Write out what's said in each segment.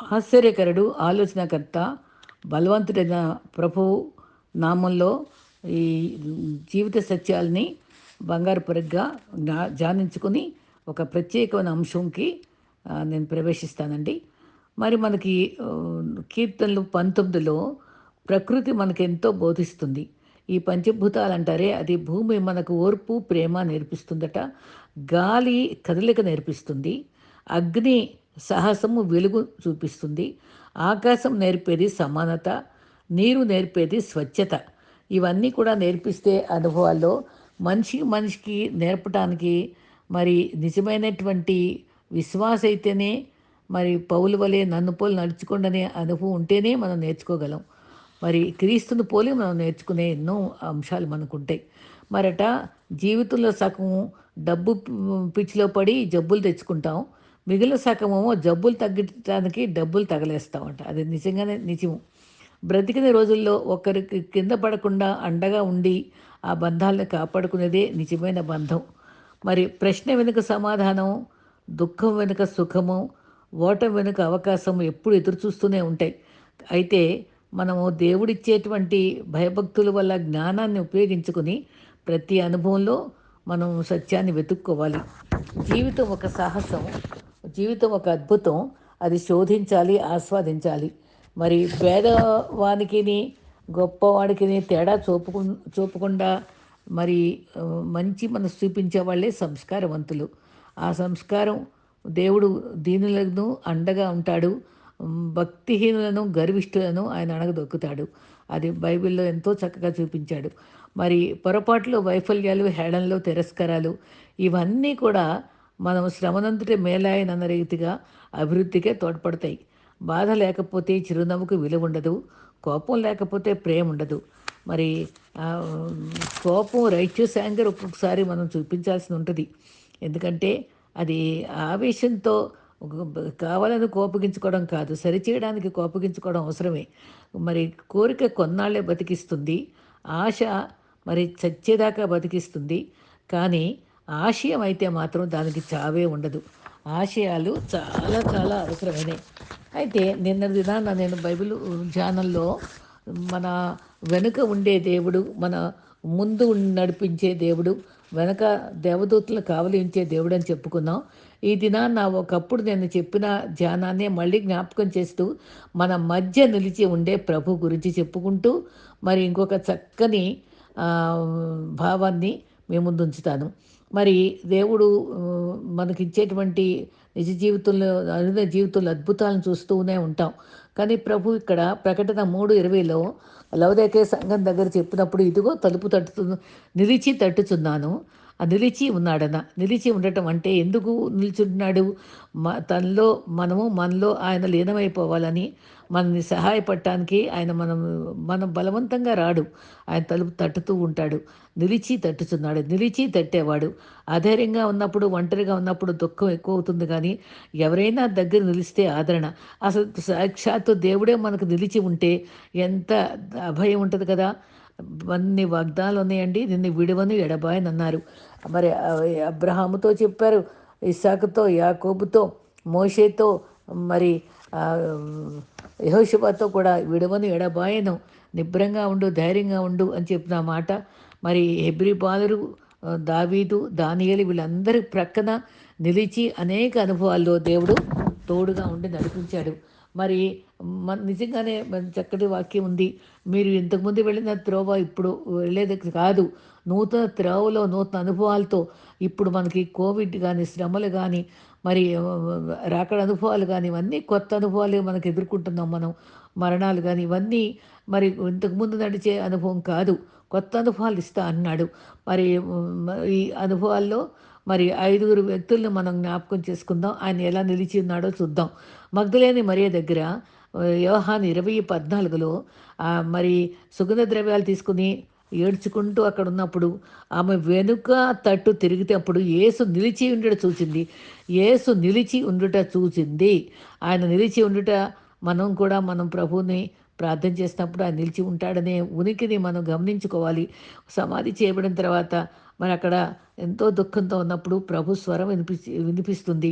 ఆశ్చర్యకరుడు ఆలోచనకర్త బలవంతుడైన ప్రభువు నామంలో ఈ జీవిత సత్యాలని బంగారు పొరగ్గా జ్ఞా ధ్యానించుకుని ఒక ప్రత్యేకమైన అంశంకి నేను ప్రవేశిస్తానండి. మరి మనకి కీర్తనలు పంతొమ్మిదిలో ప్రకృతి మనకు ఎంతో బోధిస్తుంది. ఈ పంచభూతాలు అంటారే అది భూమి మనకు ఓర్పు ప్రేమ నేర్పిస్తుందట. గాలి కదలిక నేర్పిస్తుంది. అగ్ని సాహసము వెలుగు చూపిస్తుంది. ఆకాశం నేర్పేది సమానత నీరు నేర్పేది స్వచ్ఛత. ఇవన్నీ కూడా నేర్పిస్తే అనుభవాల్లో మనిషి మనిషికి నేర్పడానికి మరి నిజమైనటువంటి విశ్వాస అయితేనే మరి పౌలు వలె నన్ను పోలి నడుచుకోండనే అనుభవం ఉంటేనే మనం నేర్చుకోగలం. మరి క్రీస్తుని పోలి మనం నేర్చుకునే ఎన్నో అంశాలు మనకు ఉంటాయి మరట జీవితంలో సగం డబ్బు పిచ్చిలో పడి జబ్బులు తెచ్చుకుంటాం. మిగిలిన సగమేమో జబ్బులు తగ్గించడానికి డబ్బులు తగలేస్తామంట అది నిజంగానే నిజము. బ్రతికిన రోజుల్లో ఒకరికి కింద పడకుండా అండగా ఉండి ఆ బంధాలను కాపాడుకునేదే నిజమైన బంధం. మరి ప్రశ్న వెనుక సమాధానం దుఃఖం వెనుక సుఖము ఓటం వెనుక అవకాశం ఎప్పుడు ఎదురు చూస్తూనే ఉంటాయి. అయితే మనము దేవుడిచ్చేటువంటి భయభక్తుల వల్ల జ్ఞానాన్ని ఉపయోగించుకుని ప్రతి అనుభవంలో మనం సత్యాన్ని వెతుక్కోవాలి. జీవితం ఒక సాహసం. జీవితం ఒక అద్భుతం. అది శోధించాలి ఆస్వాదించాలి. మరి పేదవానికిని గొప్పవాడికిని తేడా చూపుకు చూపకుండా మరి మంచి మనసు చూపించే వాళ్ళే సంస్కారవంతులు. ఆ సంస్కారం దేవుడు దీనులను అండగా ఉంటాడు. భక్తిహీనులను గర్విష్ఠులను ఆయన అణగదొక్కుతాడు. అది బైబిల్లో ఎంతో చక్కగా చూపించాడు. మరి పొరపాట్లు వైఫల్యాలు హేళనలు తిరస్కారాలు ఇవన్నీ కూడా మనం శ్రమనంతటి మేలాయనన్న రీతిగా అభివృద్ధికే తోడ్పడతాయి. బాధ లేకపోతే చిరునవ్వుకు విలువ ఉండదు కోపం లేకపోతే ప్రేమ ఉండదు మరి కోపం రైట్యూస్ యాంగర్ ఒక్కొక్కసారి మనం చూపించాల్సి ఉంటుంది. ఎందుకంటే అది ఆవేశంతో కావాలని కోపగించుకోవడం కాదు. సరిచేయడానికి కోపగించుకోవడం అవసరమే. మరి కోరిక కొన్నాళ్ళే బతికిస్తుంది. ఆశ మరి చచ్చేదాకా బతికిస్తుంది. కానీ ఆశయం అయితే మాత్రం దానికి చావే ఉండదు. ఆశయాలు చాలా చాలా అవసరమైనవి. అయితే నిన్న దినాన నేను బైబిల్ ధ్యానంలో మన వెనుక ఉండే దేవుడు మన ముందు నడిపించే దేవుడు వెనక దేవదూతలు కావలించే దేవుడు అని చెప్పుకున్నాం. ఈ దినాన్న ఒకప్పుడు నేను చెప్పిన ధ్యానాన్ని మళ్ళీ జ్ఞాపకం చేస్తూ మన మధ్య నిలిచి ఉండే ప్రభు గురించి చెప్పుకుంటూ మరి ఇంకొక చక్కని భావాన్ని మీ ముందు ఉంచుతాను మరి దేవుడు మనకి మనకిచ్చేటువంటి నిజ జీవితంలో అరుణ జీవితంలో అద్భుతాలను చూస్తూనే ఉంటాం. కానీ ప్రభు ఇక్కడ ప్రకటన మూడు ఇరవైలో లవదేకే సంఘం దగ్గర చెప్పినప్పుడు ఇదిగో తలుపు తట్టు నిలిచి తట్టుచున్నాను. ఆ నిలిచి ఉన్నాడన. నిలిచి ఉండటం అంటే ఎందుకు నిలిచున్నాడు? మ తనలో మనము మనలో ఆయన లీనమైపోవాలని మనల్ని సహాయపడటానికి ఆయన మనం మనం బలవంతంగా రాడు. ఆయన తలుపు తట్టుతూ ఉంటాడు. నిలిచి తట్టుచున్నాడు. నిలిచి తట్టేవాడు. అధైర్యంగా ఉన్నప్పుడు ఒంటరిగా ఉన్నప్పుడు దుఃఖం ఎక్కువ అవుతుంది కానీ ఎవరైనా దగ్గర నిలిస్తే ఆదరణ. అసలు సాక్షాత్తు దేవుడే మనకు నిలిచి ఉంటే ఎంత అభయం ఉంటుంది కదా. అన్ని వాగ్దానాలు ఉన్నాయండి. నిన్ను విడువను ఎడబాయని అన్నారు. మరి అబ్రహాముతో చెప్పారు ఇసాకుతో యాకోబుతో మోషేతో మరి ఆ, కూడా విడవను ఎడబాయను నిబ్రంగా ఉండు ధైర్యంగా ఉండు అని చెప్పిన మాట. మరి హెబ్రి బాలురు దావీదు దానియలు వీళ్ళందరి ప్రక్కన నిలిచి అనేక అనుభవాల్లో దేవుడు తోడుగా ఉండి నడిపించాడు. మరి నిజంగానే చక్కటి వాక్యం ఉంది. మీరు ఇంతకుముందు వెళ్ళిన త్రోవ ఇప్పుడు వెళ్ళేది కాదు. నూతన త్రోవలో నూతన అనుభవాలతో ఇప్పుడు మనకి కోవిడ్ కానీ శ్రమలు కానీ మరి రాకడ అనుభవాలు కానీ ఇవన్నీ కొత్త అనుభవాలు మనకు ఎదుర్కొంటున్నాం మనం. మరణాలు కానీ ఇవన్నీ మరి ఇంతకుముందు నడిచే అనుభవం కాదు. కొత్త అనుభవాలు ఇస్తా అన్నాడు. మరి ఈ అనుభవాల్లో మరి ఐదుగురు వ్యక్తులను మనం జ్ఞాపకం చేసుకుందాం. ఆయన ఎలా నిలిచి ఉన్నాడో చూద్దాం. మగ్ధులేని మరియ దగ్గర వ్యవహాన్ ఇరవై పద్నాలుగులో మరి సుగంధ ద్రవ్యాలు తీసుకుని ఏడ్చుకుంటూ అక్కడ ఉన్నప్పుడు ఆమె వెనుక తట్టు తిరిగితే అప్పుడు యేసు నిలిచి ఉండుట చూసింది యేసు నిలిచి ఉండుట చూసింది ఆయన నిలిచి ఉండుట మనం కూడా మనం ప్రభువుని ప్రార్థన చేసినప్పుడు ఆయన నిలిచి ఉంటాడనే ఉనికిని మనం గమనించుకోవాలి. సమాధి చేయబడిన తర్వాత మరి అక్కడ ఎంతో దుఃఖంతో ఉన్నప్పుడు ప్రభు స్వరం వినిపి వినిపిస్తుంది.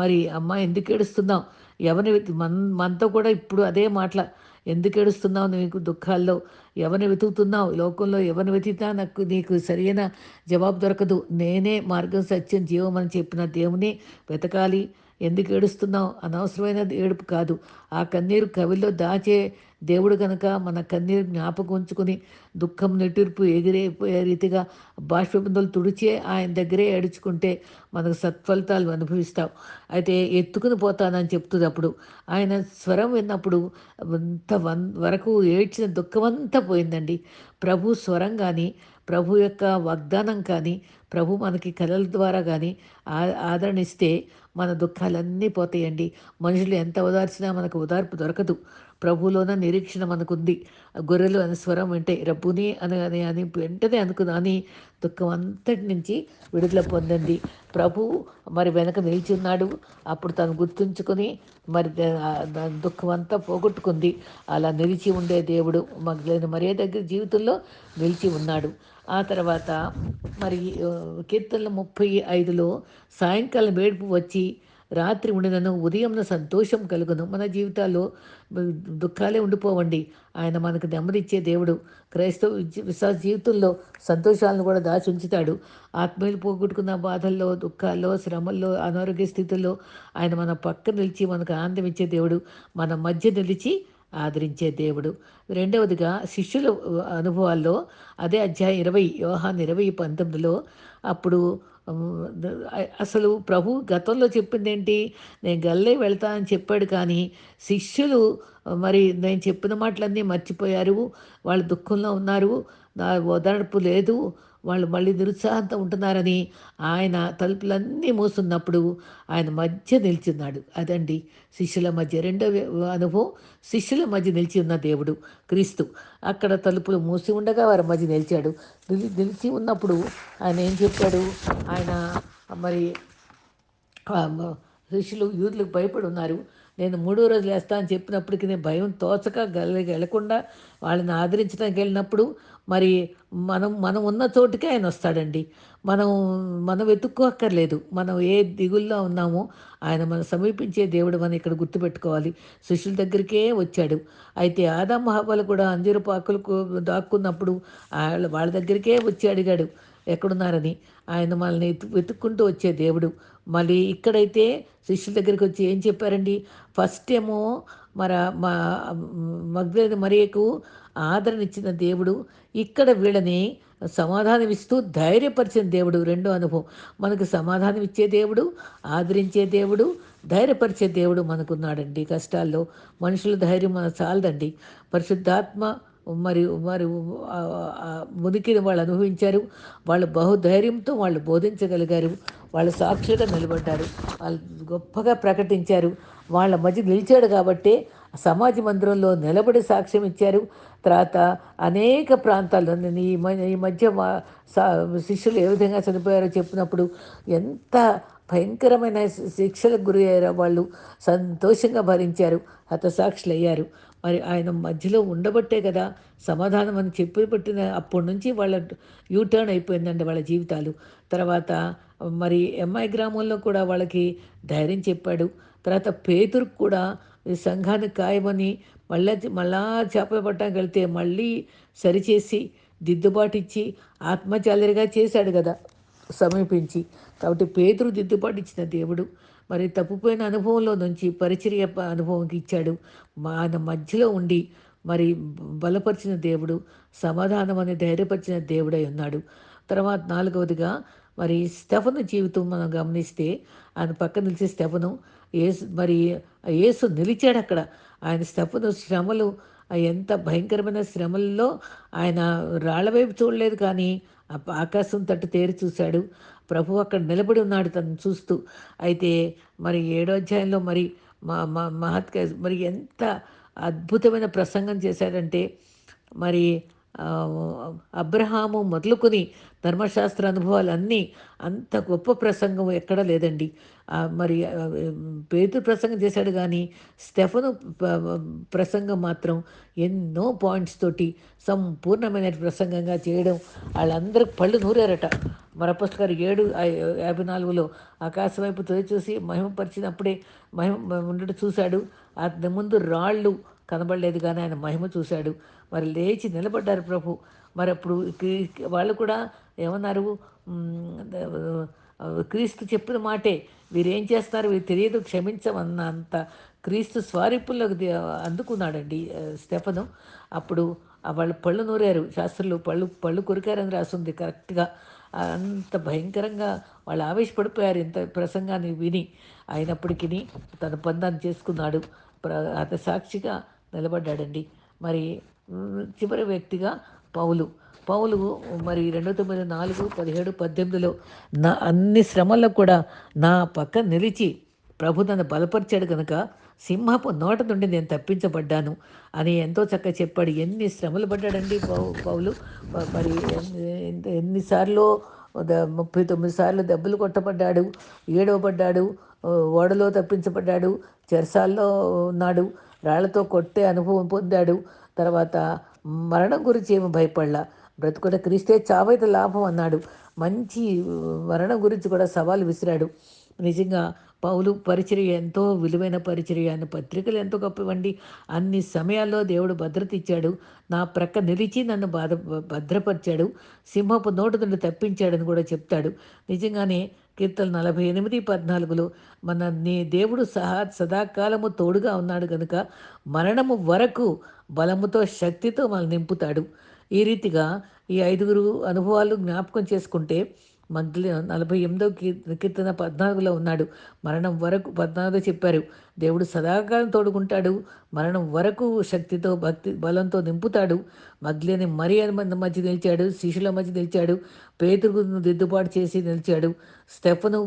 మరి అమ్మ ఎందుకు ఏడుస్తున్నాం ఎవరిని మన మనతో కూడా ఇప్పుడు అదే మాటల ఎందుకు ఏడుస్తున్నావు? నీకు దుఃఖాల్లో ఎవరిని వెతుకుతున్నావు? లోకంలో ఎవరిని వెతికినా నాకు నీకు సరైన జవాబు దొరకదు. నేనే మార్గం సత్యం జీవం అని చెప్పిన దేవుని వెతకాలి. ఎందుకు ఏడుస్తున్నావు? అనవసరమైన ఏడుపు కాదు. ఆ కన్నీరు కవిలో దాచే దేవుడు కనుక మన కన్నీరు జ్ఞాపకం ఉంచుకుని దుఃఖం నెట్టిర్పు ఎగిరైపోయే రీతిగా బాష్పబిందులు తుడిచే ఆయన దగ్గరే ఏడుచుకుంటే మనకు సత్ఫలితాలు అనుభవిస్తాం అయితే ఎత్తుకుని పోతానని చెప్తుంది అప్పుడు ఆయన స్వరం విన్నప్పుడు అంత వన్ వరకు ఏడ్చిన దుఃఖమంతా పోయిందండి. ప్రభు స్వరం కానీ ప్రభు యొక్క వాగ్దానం కానీ ప్రభు మనకి కళల ద్వారా కానీ ఆ ఆదరణిస్తే మన దుఃఖాలన్నీ పోతాయండి. మనుషులు ఎంత ఓదార్చినా మనకు ఓదార్పు దొరకదు. ప్రభులోన నిరీక్షణ మనకుంది. గొర్రెలు అనే స్వరం వింటే రబ్బుని అని అని అని వెంటనే అనుకున్నా అని దుఃఖం అంతటి నుంచి విడుదల పొందండి ప్రభు మరి వెనక నిలిచి ఉన్నాడు అప్పుడు తను గుర్తుంచుకొని మరి దుఃఖం అంతా పోగొట్టుకుంది. అలా నిలిచి ఉండే దేవుడు లేని మరే దగ్గర జీవితంలో నిలిచి ఉన్నాడు. ఆ తర్వాత మరి కీర్తనలు ముప్పై ఐదులో సాయంకాలం వేడుపు వచ్చి రాత్రి ఉండినను ఉదయంన సంతోషం కలుగును. మన జీవితాల్లో దుఃఖాలే ఉండిపోవండి. ఆయన మనకు నెమ్మదిచ్చే దేవుడు. క్రైస్తవ విశ్వాస జీవితంలో సంతోషాలను కూడా దాచి ఉంచుతాడు. ఆత్మీయులు పోగొట్టుకున్న బాధల్లో దుఃఖాల్లో శ్రమల్లో అనారోగ్య స్థితుల్లో ఆయన మన పక్క నిలిచి మనకు ఆనందం ఇచ్చే దేవుడు. మన మధ్య నిలిచి ఆదరించే దేవుడు. రెండవదిగా శిష్యుల అనుభవాల్లో అదే అధ్యాయం ఇరవై వ్యవహాన్ ఇరవై పంతొమ్మిదిలో అప్పుడు అసలు ప్రభు గతంలో చెప్పింది ఏంటి నేను గల్లే వెళ్తానని చెప్పాడు కానీ శిష్యులు మరి నేను చెప్పిన మాటలన్నీ మర్చిపోయారు. వాళ్ళు దుఃఖంలో ఉన్నారు. నా ఓదార్పు లేదు. వాళ్ళు మళ్ళీ నిరుత్సాహంతో ఉంటున్నారని ఆయన తలుపులన్నీ మూసున్నప్పుడు ఆయన మధ్య నిలిచిన్నాడు. అదండి శిష్యుల మధ్య. రెండవ అనుభవం శిష్యుల మధ్య నిలిచి ఉన్న దేవుడు క్రీస్తు. అక్కడ తలుపులు మూసి ఉండగా వారి మధ్య నిలిచాడు. నిలిచి ఉన్నప్పుడు ఆయన ఏం చెప్పాడు? ఆయన మరి శిష్యులు యూదులకు భయపడి ఉన్నారు. నేను మూడో రోజు వేస్తా అని చెప్పినప్పటికీ నేను భయం తోచక గల వెళ్ళకుండా వాళ్ళని ఆదరించడానికి వెళ్ళినప్పుడు మరి మనం మనం ఉన్న చోటుకే ఆయన వస్తాడండి. మనం మనం వెతుక్కోక్కర్లేదు. మనం ఏ దిగుల్లో ఉన్నామో ఆయన మనం సమీపించే దేవుడు మనం ఇక్కడ గుర్తుపెట్టుకోవాలి. శిష్యుల దగ్గరికే వచ్చాడు. అయితే ఆదా మహాబలు కూడా అంజీరు పాకులకు దాక్కున్నప్పుడు వాళ్ళ దగ్గరికే వచ్చి అడిగాడు ఎక్కడున్నారని? ఆయన మనల్ని వెతుక్కుంటూ వచ్చే దేవుడు. మళ్ళీ ఇక్కడైతే శిష్యుల దగ్గరికి వచ్చి ఏం చెప్పారండి? ఫస్ట్ ఏమో మన మా మగ్ధులైన మరియకు ఆదరణ ఇచ్చిన దేవుడు ఇక్కడ వీళ్ళని సమాధానం ఇస్తూ ధైర్యపరిచిన దేవుడు. రెండో అనుభవం మనకు సమాధానం ఇచ్చే దేవుడు ఆదరించే దేవుడు ధైర్యపరిచే దేవుడు మనకున్నాడండి. కష్టాల్లో మనుషుల ధైర్యం మన చాలదండి. పరిశుద్ధాత్మ మరి మరి మునికిని వాళ్ళు అనుభవించారు. వాళ్ళు బహుధైర్యంతో వాళ్ళు బోధించగలిగారు. వాళ్ళు సాక్షిగా నిలబడ్డారు. వాళ్ళు గొప్పగా ప్రకటించారు. వాళ్ళ మధ్య నిలిచాడు కాబట్టే సమాజ మందిరంలో నిలబడి సాక్ష్యం ఇచ్చారు. తర్వాత అనేక ప్రాంతాల్లో ఈ ఈ మధ్య శిష్యులు ఏ విధంగా చనిపోయారో చెప్పినప్పుడు ఎంత భయంకరమైన శిక్షలకు గురి అయ్యారో వాళ్ళు సంతోషంగా భరించారు. హతసాక్షులు అయ్యారు మరి ఆయన మధ్యలో ఉండబట్టే కదా సమాధానం అని చెప్పి పెట్టిన అప్పటి నుంచి వాళ్ళ యూటర్న్ అయిపోయిందండి వాళ్ళ జీవితాలు. తర్వాత మరి ఎంఐ గ్రామంలో కూడా వాళ్ళకి ధైర్యం చెప్పాడు. తర్వాత పేతురుకు కూడా సంఘానికి ఖాయమని మళ్ళీ మళ్ళా చేపలు పట్టడానికి వెళ్తే మళ్ళీ సరిచేసి దిద్దుబాటు ఇచ్చి ఆత్మచాలరిగా చేశాడు కదా సమీపించి. కాబట్టి పేతురు దిద్దుబాటు ఇచ్చిన దేవుడు మరి తప్పిపోయిన అనుభవంలో నుంచి పరిచర్య అనుభవంకి ఇచ్చాడు. ఆయన మధ్యలో ఉండి మరి బలపరిచిన దేవుడు సమాధానం అని ధైర్యపరిచిన దేవుడై ఉన్నాడు. తర్వాత నాలుగవదిగా మరి స్టెఫను జీవితం మనం గమనిస్తే ఆయన పక్కన నిలిచే స్టెఫను ఏసు మరి ఏసు నిలిచాడు అక్కడ. ఆయన స్టెఫను శ్రమలు ఎంత భయంకరమైన శ్రమల్లో ఆయన రాళ్ళ వైపు చూడలేదు కానీ ఆకాశం తట్టు తేరి చూశాడు. ప్రభు అక్కడ నిలబడి ఉన్నాడు తను చూస్తూ. అయితే మరి ఏడో అధ్యాయంలో మరి మా మహత్ మరి ఎంత అద్భుతమైన ప్రసంగం చేశాడంటే మరి అబ్రహాము మొదలుకొని ధర్మశాస్త్ర అనుభవాలు అన్నీ అంత గొప్ప ప్రసంగం ఎక్కడా లేదండి. మరి ఆ, పేతురు ప్రసంగం చేశాడు కానీ స్టెఫను ప్రసంగం మాత్రం ఎన్నో పాయింట్స్ తోటి సంపూర్ణమైన ప్రసంగంగా చేయడం వాళ్ళందరూ పళ్ళు నూరారట. మరపస్తు గారు ఏడు యాభై నాలుగులో ఆకాశం వైపు తొలి చూసి మహిమపరిచినప్పుడే మహిమ ఉండడం చూశాడు. అతని ముందు రాళ్ళు కనబడలేదు కానీ ఆయన మహిమ చూశాడు. మరి లేచి నిలబడ్డారు ప్రభు. మరి అప్పుడు వాళ్ళు కూడా ఏమన్నారు? క్రీస్తు చెప్పిన మాటే. వీరేం చేస్తారు వీరు తెలియదు క్షమించమన్నంత క్రీస్తు స్వారిపుల్లోకి అందుకున్నాడండి స్టెఫను. అప్పుడు వాళ్ళు పళ్ళు నూరారు. శాస్త్రులు పళ్ళు పళ్ళు కొరికారని రాస్తుంది కరెక్ట్గా. అంత భయంకరంగా వాళ్ళు ఆవేశపడిపోయారు ఇంత ప్రసంగాన్ని విని. అయినప్పటికీ తన పందాన్ని చేసుకున్నాడు. ప్ర సాక్షిగా నిలబడ్డాడండి. మరి చివరి వ్యక్తిగా పౌలు. పౌలు మరి రెండు తొమ్మిది నాలుగు పదిహేడు పద్దెనిమిదిలో నా అన్ని శ్రమల్లో కూడా నా పక్క నిలిచి ప్రభు నన్ను బలపరిచాడు కనుక సింహపు నోట నుండి నేను తప్పించబడ్డాను అని ఎంతో చక్కగా చెప్పాడు. ఎన్ని శ్రమలు పడ్డాడండి పౌ పౌలు. మరి ఎన్నిసార్లు ద- ముప్పై తొమ్మిది సార్లు దెబ్బలు కొట్టబడ్డాడు ఏడవబడ్డాడు ఓడలో తప్పించబడ్డాడు చెరసాల్లో ఉన్నాడు రాళ్ళతో కొట్టే అనుభవం పొందాడు తర్వాత మరణం గురించి ఏమి భయపడలా? బ్రతుకుట క్రీస్తే చావైతే లాభం అన్నాడు. మంచి మరణం గురించి కూడా సవాలు విసిరాడు. నిజంగా పౌలు పరిచర్య ఎంతో విలువైన పరిచర్య. అని పత్రికలు ఎంతో గొప్పవండి. అన్ని సమయాల్లో దేవుడు భద్రత ఇచ్చాడు. నా ప్రక్క నిలిచి నన్ను బాధ భద్రపరిచాడు. సింహపు నోటు నుండి తప్పించాడని కూడా చెప్తాడు. నిజంగానే కీర్తన నలభై ఎనిమిది పద్నాలుగులో మన నీ దేవుడు సహా సదాకాలము తోడుగా ఉన్నాడు కనుక మరణము వరకు బలముతో శక్తితో మనల్ని నింపుతాడు. ఈ రీతిగా ఈ ఐదుగురు అనుభవాలు జ్ఞాపకం చేసుకుంటే మగ్లి నలభై ఎనిమిదో కీర్తన పద్నాలుగులో ఉన్నాడు. మరణం వరకు పద్నాలుగులో చెప్పారు. దేవుడు సదాకాలం తోడుకుంటాడు. మరణం వరకు శక్తితో భక్తి బలంతో నింపుతాడు. మగ్లిని మరి మధ్య నిలిచాడు. శిష్యుల మధ్య నిలిచాడు. పేతురును దిద్దుబాటు చేసి నిలిచాడు. స్టెఫను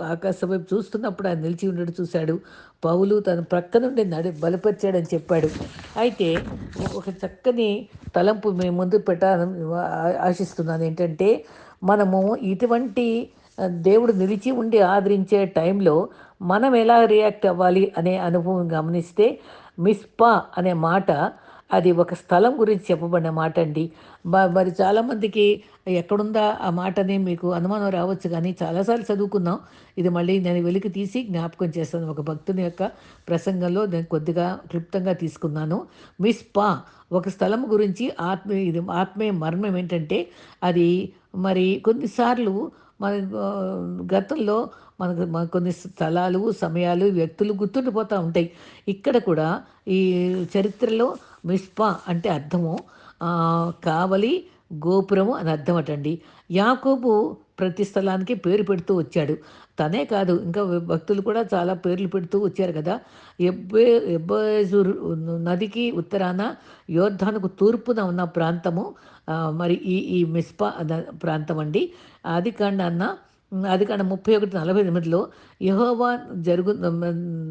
ఆకాశ వైపు చూస్తున్నప్పుడు ఆయన నిలిచి ఉండడం చూశాడు. పౌలు తన ప్రక్క నుండి నడి బలపరిచాడని చెప్పాడు. అయితే ఒక చక్కని తలంపు మేము ముందు పెట్టాలని ఆశిస్తున్నాను. ఏంటంటే మనము ఇటువంటి దేవుడు నిలిచి ఉండి ఆదరించే టైంలో మనం ఎలా రియాక్ట్ అవ్వాలి అనే అనుభవం గమనిస్తే మిస్పా అనే మాట అది ఒక స్థలం గురించి చెప్పబడిన మాట అండి మరి చాలామందికి ఎక్కడుందా ఆ మాటని మీకు అనుమానం రావచ్చు కానీ చాలాసార్లు చదువుకున్నాం. ఇది మళ్ళీ నేను వెలికి తీసి జ్ఞాపకం చేస్తాను ఒక భక్తుని యొక్క ప్రసంగంలో నేను కొద్దిగా క్లుప్తంగా తీసుకున్నాను. మిస్పా ఒక స్థలం గురించి ఆత్మీయ ఇది ఆత్మీయ మర్మం ఏంటంటే అది మరి కొన్నిసార్లు మన గతంలో మనకు మన కొన్ని స్థలాలు సమయాలు వ్యక్తులు గుర్తుండిపోతూ ఉంటాయి. ఇక్కడ కూడా ఈ చరిత్రలో మిస్పా అంటే అర్థము. కావలి గోపురము అని అర్థం అటండి. యాకోబు ప్రతి స్థలానికి పేరు పెడుతూ వచ్చాడు. తనే కాదు ఇంకా భక్తులు కూడా చాలా పేర్లు పెడుతూ వచ్చారు కదా. ఎబ్బే ఎబ్బేజూరు నదికి ఉత్తరాన యోర్ధానుకు తూర్పున ఉన్న ప్రాంతము. మరి ఈ ఈ మిస్పా ప్రాంతం అండి. ఆది కాండాన్న ఆది కాండ ముప్పై ఒకటి నలభై ఎనిమిదిలో యహోవా జరుగు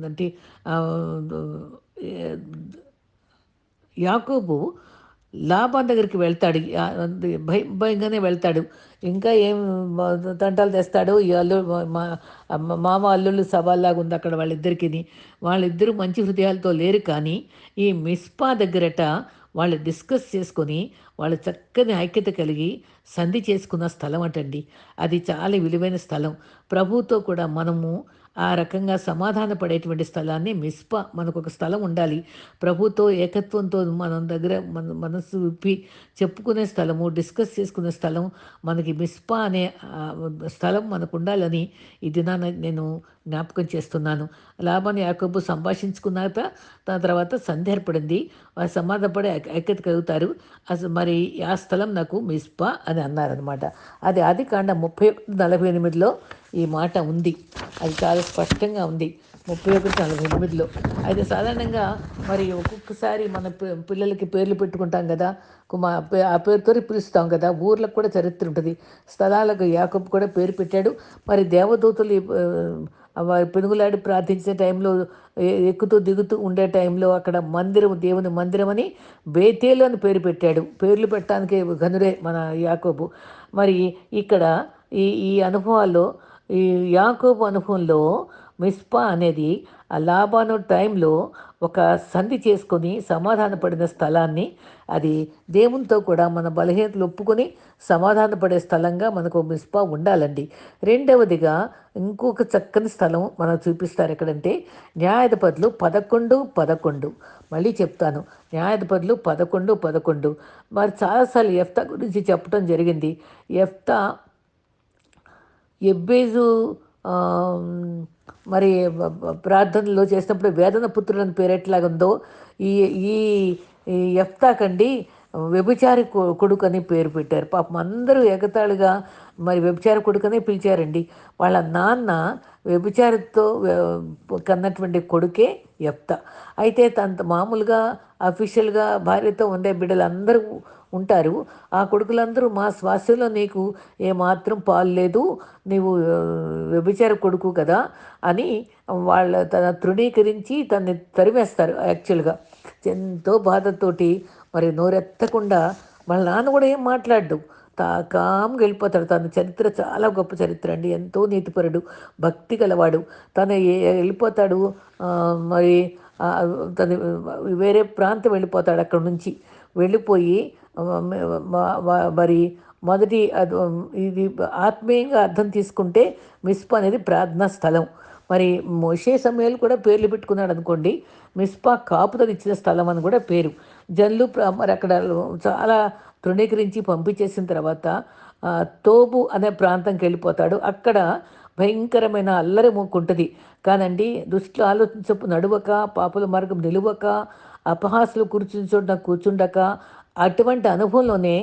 అంటే యాకోబు లాభాన్ దగ్గరికి వెళ్తాడు. భయం భయంగానే వెళ్తాడు. ఇంకా ఏం తంటాలు తెస్తాడు? ఈ అల్లు మా మామ అల్లుళ్ళు సవాల్లాగా ఉంది అక్కడ వాళ్ళిద్దరికి వాళ్ళిద్దరూ మంచి హృదయాలతో లేరు కానీ ఈ మిస్పా దగ్గరట వాళ్ళు డిస్కస్ చేసుకొని వాళ్ళు చక్కని ఐక్యత కలిగి సంధి చేసుకున్న స్థలం అటండి. అది చాలా విలువైన స్థలం. ప్రభుతో కూడా మనము ఆ రకంగా సమాధాన పడేటువంటి స్థలాన్ని మిస్ప మనకు ఒక స్థలం ఉండాలి. ప్రభుతో ఏకత్వంతో మనం దగ్గర మన మనసు విప్పి చెప్పుకునే స్థలము డిస్కస్ చేసుకునే స్థలం మనకి మిస్పా అనే స్థలం మనకు ఉండాలని ఈ దినాన నేను జ్ఞాపకం చేస్తున్నాను. లాభాన్ని యాకబు సంభాషించుకున్నాక దాని తర్వాత సందేహపడింది వారు సమాధానపడి ఐక్యత కలుగుతారు. అసలు మరి ఆ స్థలం నాకు మిస్పా అని అన్నారనమాట అది ఆది కాండ ముప్పై నలభై ఎనిమిదిలో ఈ మాట ఉంది. అది చాలా స్పష్టంగా ఉంది. ముప్పై ఒకటి నలభై ఎనిమిదిలో. అయితే సాధారణంగా మరి ఒక్కొక్కసారి మన పిల్లలకి పేర్లు పెట్టుకుంటాం కదా. కుమా పే- ఆ పేరుతో పిలుస్తాం కదా. ఊర్లకు కూడా చరిత్ర ఉంటుంది. స్థలాలకు యాకబ్ కూడా పేరు పెట్టాడు. మరి దేవదూతలు వారి పెనుగులాడి ప్రార్థించే టైంలో ఎక్కుతూ దిగుతూ ఉండే టైంలో అక్కడ మందిరం దేవుని మందిరం అని బేతేలు అని పేరు పెట్టాడు. పేర్లు పెట్టడానికి గనురే మన యాకోబు. మరి ఇక్కడ ఈ ఈ అనుభవాల్లో ఈ యాకోబు అనుభవంలో మిస్పా అనేది ఆ లాభాను టైంలో ఒక సంధి చేసుకొని సమాధానపడిన స్థలాన్ని అది దేవునితో కూడా మన బలహీనతలు ఒప్పుకొని సమాధానపడే స్థలంగా మనకు మిస్పా ఉండాలండి. రెండవదిగా ఇంకొక చక్కని స్థలం మనం చూపిస్తారు ఎక్కడంటే న్యాయాధిపతులు పదకొండు పదకొండు. మళ్ళీ చెప్తాను. న్యాయాధిపతులు పదకొండు పదకొండు. మరి చాలాసార్లు ఎఫ్తా గురించి చెప్పడం జరిగింది. ఎఫ్తా ఎబ్బేజు మరి ప్రార్థనలో చేసినప్పుడు వేదన పుత్రులని పేరు ఎట్లాగుందో ఈ ఈ ఎఫ్తాకండి వ్యభిచారి కొడుకు అని పేరు పెట్టారు. పాపం అందరూ ఎగతాళిగా మరి వ్యభిచార కొడుకునే పిలిచారండి. వాళ్ళ నాన్న వ్యభిచారితో కన్నటువంటి కొడుకే ఎఫ్తా అయితే తన మామూలుగా అఫీషియల్గా భార్యతో ఉండే బిడ్డలందరూ ఉంటారు. ఆ కొడుకులందరూ మా స్వాస్థ్యంలో నీకు ఏమాత్రం పాలు లేదు నీవు వ్యభిచార కొడుకు కదా అని వాళ్ళ తన తృణీకరించి తనని తరిమేస్తారు యాక్చువల్గా. ఎంతో బాధతోటి మరి నోరెత్తకుండా వాళ్ళ నాన్న కూడా ఏం మాట్లాడు తా కామ్గా వెళ్ళిపోతాడు. తన చరిత్ర చాలా గొప్ప చరిత్ర అండి. ఎంతో నీతిపరుడు భక్తి గలవాడు. తను వెళ్ళిపోతాడు మరి తను వేరే ప్రాంతం వెళ్ళిపోతాడు అక్కడ నుంచి. వెళ్ళిపోయి మరి మొదటి అది ఇది ఆత్మీయంగా అర్థం తీసుకుంటే మిస్పా అనేది ప్రార్థనా స్థలం. మరి మోషే సమయాలు కూడా పేర్లు పెట్టుకున్నాడు అనుకోండి. మిస్పా కాపుదలు ఇచ్చిన స్థలం అని కూడా పేరు. జన్లు మరి అక్కడ చాలా తృణీకరించి పంపించేసిన తర్వాత తోబు అనే ప్రాంతంకి వెళ్ళిపోతాడు. అక్కడ భయంకరమైన అల్లరి మూకుంటుంది కానండి దుష్టులు ఆలోచించపు నడువక పాపుల మార్గం నిలువక అపహాసులు కూర్చుని చోట కూర్చుండక అటువంటి అనుభవంలోనే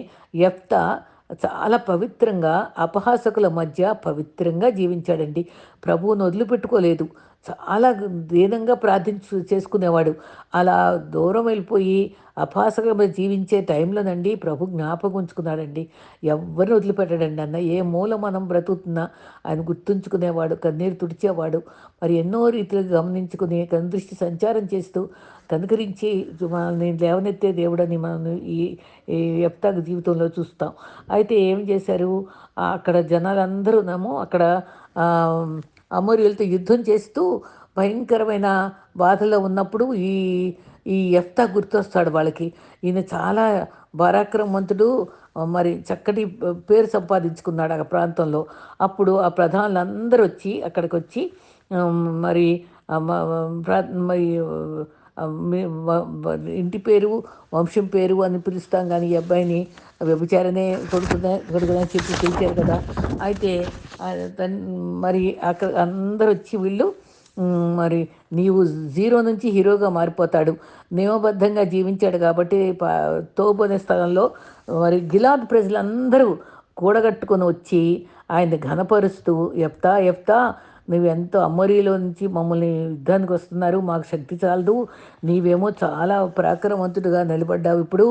ఎఫ్త చాలా పవిత్రంగా అపహాసకుల మధ్య పవిత్రంగా జీవించాడండి. ప్రభువును వదిలిపెట్టుకోలేదు. చాలా దీనంగా ప్రార్థించు చేసుకునేవాడు. అలా దూరం వెళ్ళిపోయి అపాసగా జీవించే టైంలోనండి ప్రభు జ్ఞాపకం ఉంచుకున్నాడండి. ఎవరిని వదిలిపెట్టాడండి అన్న ఏ మూల మనం బ్రతుకుతున్నా ఆయన గుర్తుంచుకునేవాడు కన్నీరు తుడిచేవాడు. మరి ఎన్నో రీతిలో గమనించుకుని కనుదృష్టి సంచారం చేస్తూ కనుకరించి మనల్ని లేవనెత్తే దేవుడని మనం ఈ ఈ జీవితంలో చూస్తాం. అయితే ఏం చేశారు? అక్కడ అక్కడ జనాలందరూనేమో అక్కడ అమోరియలతో యుద్ధం చేస్తూ భయంకరమైన బాధలో ఉన్నప్పుడు ఈ ఈ ఎఫ్తా గుర్తొస్తాడు వాళ్ళకి. ఈయన చాలా పరాక్రమవంతుడు మరి చక్కటి పేరు సంపాదించుకున్నాడు ఆ ప్రాంతంలో. అప్పుడు ఆ ప్రధానులందరూ వచ్చి అక్కడికి వచ్చి మరి మరి ఇంటి పేరు వంశం పేరు అని పిలుస్తాం కానీ ఈ అబ్బాయిని వ్యభిచారనే కొడుకునే కొడుకునే చెప్పి పిలిచారు కదా. అయితే మరి అక్కడ అందరూ వచ్చి వీళ్ళు మరి నీవు జీరో నుంచి హీరోగా మారిపోతాడు. నియమబద్ధంగా జీవించాడు కాబట్టి ప- అనే స్థలంలో మరి గిలాద్ ప్రజలందరూ కూడగట్టుకొని వచ్చి ఆయన్ని ఘనపరుస్తూ ఎప్తా ఎప్తా నువ్వు ఎంతో అమ్మరీలో నుంచి మమ్మల్ని యుద్ధానికి వస్తున్నారు మాకు శక్తి చాలదు నీవేమో చాలా పరాక్రమవంతుడిగా నిలబడ్డావు ఇప్పుడు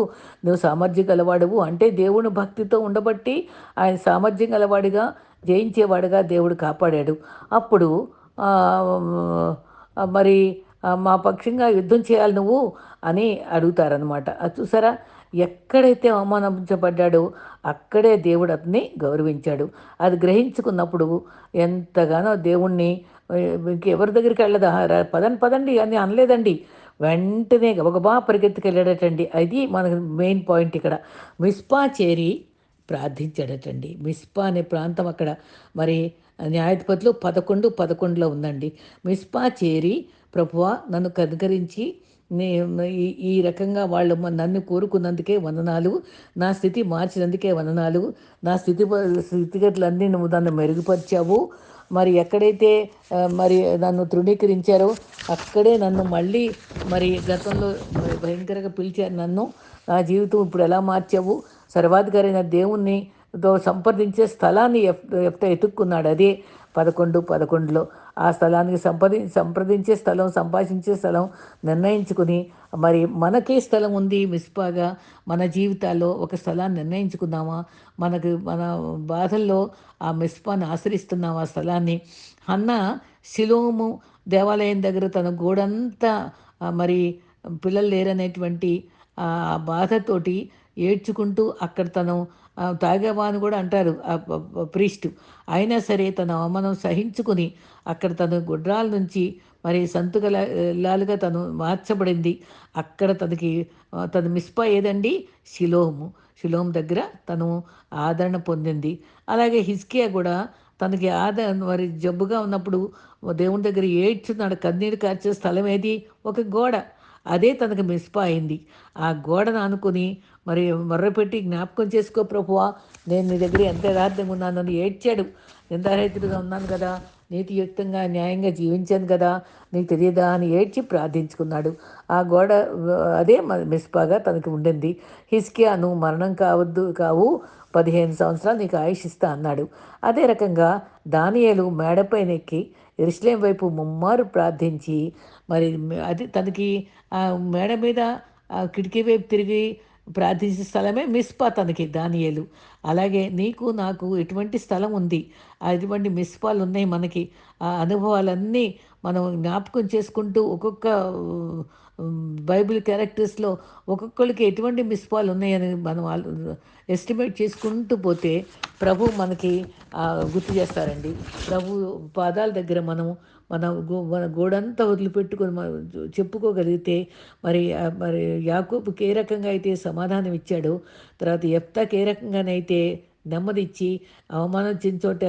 నువ్వు సామర్థ్యం గలవాడువు అంటే దేవుని భక్తితో ఉండబట్టి ఆయన సామర్థ్యం గలవాడిగా జయించేవాడిగా దేవుడు కాపాడాడు. అప్పుడు మరి మా పక్షంగా యుద్ధం చేయాలి నువ్వు అని అడుగుతారనమాట అది చూసారా? ఎక్కడైతే అవమానించబడ్డాడో అక్కడే దేవుడు అతన్ని గౌరవించాడు. అది గ్రహించుకున్నప్పుడు ఎంతగానో దేవుణ్ణి ఇంకెవరి దగ్గరికి వెళ్ళదా? పదని పదండి పదండి అని అనలేదండి. వెంటనే గబగబా పరిగెత్తుకెళ్ళాడటండి. అది మనకు మెయిన్ పాయింట్ ఇక్కడ. మిస్పా చేరి ప్రార్థించాడటండి. మిస్పా అనే ప్రాంతం అక్కడ. మరి న్యాయాధిపతులు పదకొండు పదకొండులో ఉందండి. మిస్పా చేరి ప్రభువా నన్ను కనుకరించి నే ఈ రకంగా వాళ్ళు నన్ను కోరుకున్నందుకే వందనాలు. నా స్థితి మార్చినందుకే వందనాలు. నా స్థితి స్థితిగతులన్నీ నువ్వు నన్ను మెరుగుపరిచావు. మరి ఎక్కడైతే మరి నన్ను తృణీకరించారో అక్కడే నన్ను మళ్ళీ మరి గతంలో భయంకరంగా పిలిచారు నన్ను. నా జీవితం ఇప్పుడు ఎలా మార్చావు? సర్వాధికారైన అయిన దేవుణ్ణి సంప్రదించే స్థలాన్ని ఎఫ్ ఎఫ్ట ఎతుక్కున్నాడు అదే పదకొండు పదకొండులో. ఆ స్థలానికి సంపది సంప్రదించే స్థలం సంభాషించే స్థలం నిర్ణయించుకుని మరి మనకే స్థలం ఉంది మిస్పాగా మన జీవితాల్లో ఒక స్థలాన్ని నిర్ణయించుకుందామా? మనకు మన బాధల్లో ఆ మిస్పాను ఆశ్రయిస్తున్నాం ఆ స్థలాన్ని. అన్న శిలోము దేవాలయం దగ్గర తన గోడంతా మరి పిల్లలు లేరనేటువంటి ఆ బాధతోటి ఏడ్చుకుంటూ అక్కడ తను తాగేవా అని కూడా అంటారు ఆ ప్రీస్ట్. అయినా సరే తన అవమానం సహించుకుని అక్కడ తను గుడ్రాల నుంచి మరి సంతుకలాలుగా తను మార్చబడింది. అక్కడ తనకి తను మిస్పా ఏదండి? శిలోము శిలోం దగ్గర తను ఆదరణ పొందింది. అలాగే హిస్కియా కూడా తనకి ఆదరణ మరి జబ్బుగా ఉన్నప్పుడు దేవుని దగ్గర ఏడ్చున్నాడు కన్నీరు కార్చే స్థలం ఏది? ఒక గోడ. అదే తనకు మిస్పా అయింది. ఆ గోడను అనుకుని మరి మర్రపెట్టి జ్ఞాపకం చేసుకో ప్రభువా. నేను నీ దగ్గర ఎంత యథార్థంగా ఉన్నానని ఏడ్చాడు. నిందారహితుడుగా ఉన్నాను కదా. నీతియుక్తంగా న్యాయంగా జీవించాను కదా. నీకు తెలియదా అని ఏడ్చి ప్రార్థించుకున్నాడు. ఆ గోడ అదే మిస్పాగా తనకి ఉండింది. హిస్కియా నువ్వు మరణం కావద్దు కావు పదిహేను సంవత్సరాలు నీకు ఆయుష్ ఇస్తా అన్నాడు. అదే రకంగా దానియలు మేడపైన ఎక్కి ఎరుసలేం వైపు ముమ్మారు ప్రార్థించి మరి అది తనకి ఆ మేడ మీద కిటికీ వైపు తిరిగి ప్రార్థించే స్థలమే మిస్పా తనకి దానియలు. అలాగే నీకు నాకు ఎటువంటి స్థలం ఉంది. అటువంటి మిస్పాలు ఉన్నాయి మనకి. ఆ అనుభవాలన్నీ మనం జ్ఞాపకం చేసుకుంటూ ఒక్కొక్క బైబిల్ క్యారెక్టర్స్లో ఒక్కొక్కరికి ఎటువంటి మిస్పాలు ఉన్నాయని మనం ఎస్టిమేట్ చేసుకుంటూ పోతే ప్రభు మనకి గుర్తు చేస్తారండి. ప్రభు పాదాల దగ్గర మనం మన మన గోడంతా వదిలిపెట్టుకొని చెప్పుకోగలిగితే మరి మరి యాకూబ్కి ఏ రకంగా అయితే సమాధానం ఇచ్చాడో తర్వాత ఎప్తాకి ఏ రకంగానైతే నెమ్మదిచ్చి అవమానం చోట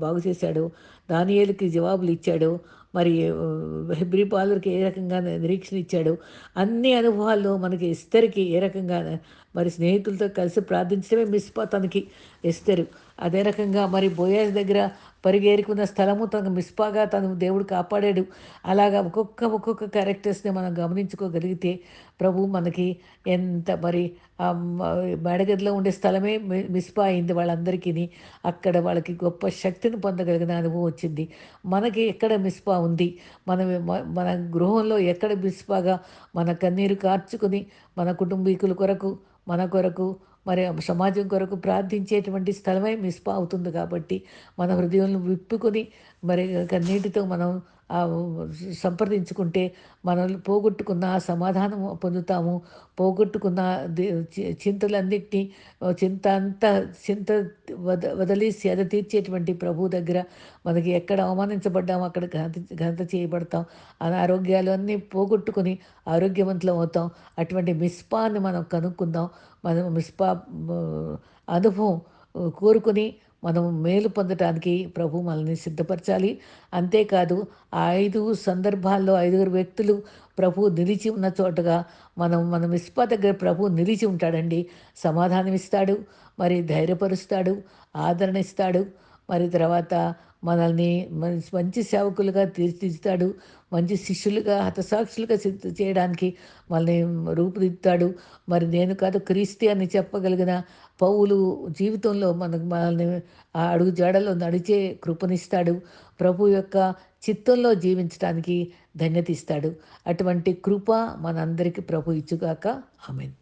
బాగు చేశాడు దానియేలకి జవాబులు ఇచ్చాడు మరి హెబ్రి పాలకి ఏ రకంగా నిరీక్షణ ఇచ్చాడు అన్ని అనుభవాల్లో మనకి ఇస్తరికి ఏ రకంగా మరి స్నేహితులతో కలిసి ప్రార్థించడమే మిస్ తనకి ఇస్తారు అదే రకంగా మరి బోయాస్ దగ్గర పరిగేరుకున్న స్థలము తనకు మిస్పాగా తను దేవుడు కాపాడాడు. అలాగా ఒక్కొక్క ఒక్కొక్క క్యారెక్టర్స్ని మనం గమనించుకోగలిగితే ప్రభు మనకి ఎంత మరి మేడగదిలో ఉండే స్థలమే మిస్పా అయింది వాళ్ళందరికీ అక్కడ వాళ్ళకి గొప్ప శక్తిని పొందగలిగిన అనుభవం వచ్చింది. మనకి ఎక్కడ మిస్పా ఉంది? మన మన గృహంలో ఎక్కడ మిస్పాగా మన కన్నీరు కార్చుకుని మన కుటుంబీకుల కొరకు మన కొరకు మరి సమాజం కొరకు ప్రార్థించేటువంటి స్థలమే మిస్పా అవుతుంది కాబట్టి మన హృదయంలో విప్పుకొని మరి కన్నీటితో మనం సంప్రదించుకుంటే మనం పోగొట్టుకున్న సమాధానం పొందుతాము. పోగొట్టుకున్న చింతలన్నింటినీ చింత అంతా చింత వద వదిలి సేద తీర్చేటువంటి ప్రభు దగ్గర మనకి ఎక్కడ అవమానించబడ్డామో అక్కడ ఘనత ఘనత చేయబడతాం. అనారోగ్యాలు అన్నీ పోగొట్టుకుని ఆరోగ్యవంతులం అవుతాం. అటువంటి మిస్పాన్ని మనం కనుక్కుందాం. మనం మిస్పా అనుభవం కోరుకుని మనం మేలు పొందటానికి ప్రభు మనల్ని సిద్ధపరచాలి. అంతేకాదు ఆ ఐదు సందర్భాల్లో ఐదుగురు వ్యక్తులు ప్రభు నిలిచి ఉన్న చోటగా మనం మన మిస్పా దగ్గర ప్రభు నిలిచి ఉంటాడండి. సమాధానం ఇస్తాడు మరి ధైర్యపరుస్తాడు ఆదరణ ఇస్తాడు మరి తర్వాత మనల్ని మంచి సేవకులుగా తీర్చిదిద్దుతాడు మంచి శిష్యులుగా హతసాక్షులుగా సిద్ధ చేయడానికి మనల్ని రూపుదిద్దుతాడు. మరి నేను కాదు క్రీస్తు అని చెప్పగలిగిన పౌలు జీవితంలో మనకు మనల్ని ఆ అడుగు జాడలో నడిచే కృపనిస్తాడు. ప్రభు యొక్క చిత్తంలో జీవించడానికి ధన్యత ఇస్తాడు. అటువంటి కృప మనందరికీ ప్రభు ఇచ్చుగాక. ఆమెన్.